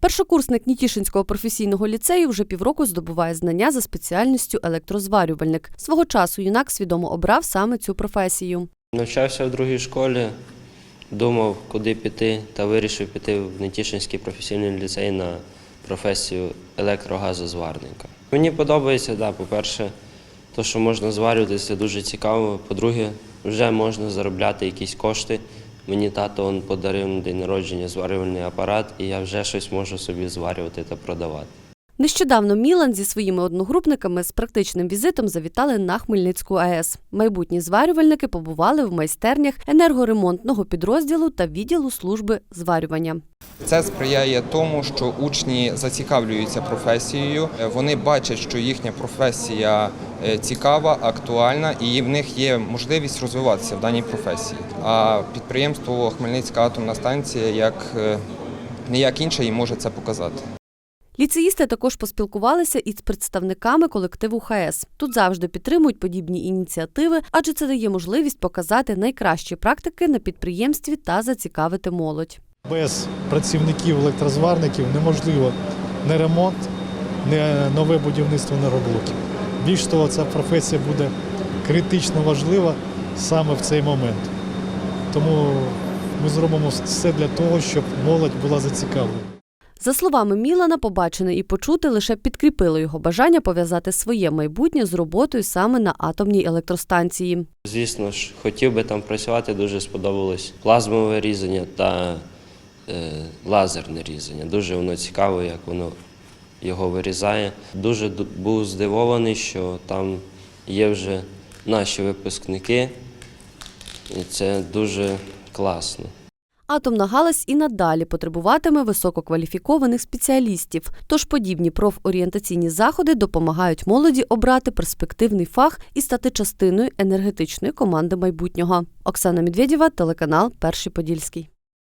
Першокурсник Нітішинського професійного ліцею вже півроку здобуває знання за спеціальністю електрозварювальник. Свого часу юнак свідомо обрав саме цю професію. Навчався в другій школі, думав, куди піти, та вирішив піти в Нетішинський професійний ліцей на професію електрогазозварника. Мені подобається, да, по-перше, то, що можна зварювати, це дуже цікаво. По-друге, вже можна заробляти якісь кошти. Мені тато он подарив на день народження зварювальний апарат, і я вже щось можу собі зварювати та продавати. Нещодавно Мілан зі своїми одногрупниками з практичним візитом завітали на Хмельницьку АЕС. Майбутні зварювальники побували в майстернях енергоремонтного підрозділу та відділу служби зварювання. Це сприяє тому, що учні зацікавлюються професією. Вони бачать, що їхня професія е, цікава, актуальна, і в них є можливість розвиватися в даній професії. А підприємство Хмельницька атомна станція як е, ніяк інше і може це показати. Ліцеїсти також поспілкувалися із представниками колективу ХАЕС. Тут завжди підтримують подібні ініціативи, адже це дає можливість показати найкращі практики на підприємстві та зацікавити молодь. Без працівників електрозварників неможливо не ремонт, не нове будівництво енергоблоків. Більш того, ця професія буде критично важлива саме в цей момент. Тому ми зробимо все для того, щоб молодь була зацікавлена. За словами Мілана, побачене і почути лише підкріпило його бажання пов'язати своє майбутнє з роботою саме на атомній електростанції. Звісно ж, хотів би там працювати, дуже сподобалось плазмове різання та е, лазерне різання. Дуже воно цікаво, як воно його вирізає. Дуже був здивований, що там є вже наші випускники, і це дуже класно. Атомна галузь і надалі потребуватиме висококваліфікованих спеціалістів. Тож подібні профорієнтаційні заходи допомагають молоді обрати перспективний фах і стати частиною енергетичної команди майбутнього. Оксана Медведєва, телеканал Перший Подільський.